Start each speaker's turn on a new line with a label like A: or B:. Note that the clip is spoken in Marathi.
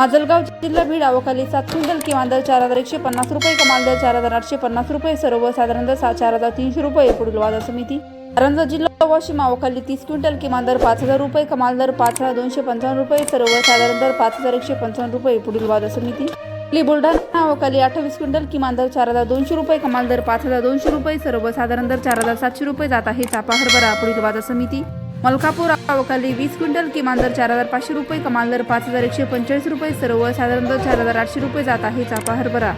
A: आजलगाव जिल्हा बीड अवकाली सात क्विंटल किमान दर चार हजार एकशे पन्नास रुपये कमाल दर चार हजार आठशे पन्नास रुपये सर्वसाधारण दर सात चार हजार तीनशे रुपये पुढील बाजार समिती. कारंजा जिल्हा वाशिम अवकाळी तीस क्विंटल किमान दर पाच हजार रुपये कमाल दर पाच हजार दोनशे पंचावन्न रुपये सर्वसाधारण दर पाच हजार एकशे पंचावन्न रुपये पुढील बाजार समिती. आपली बुलढाणा अवकाळी अठ्ठावीस क्विंटल किमान दर चार हजार दोनशे रुपये कमाल दर पाच हजार दोनशे रुपये सर्वसाधारण दर चार हजार सातशे रुपये जात आहे चापा हरभरा पुढील बाजार समिती. मलकापूर अवकाली वीस क्विंटल किमान दर चार हजार पाचशे रुपये कमाल दर पाच हजार एकशे पंचेचाळीस रुपये सर्व साधारणतः चार हजार आठशे रुपये जात आहे चापा हरभरा.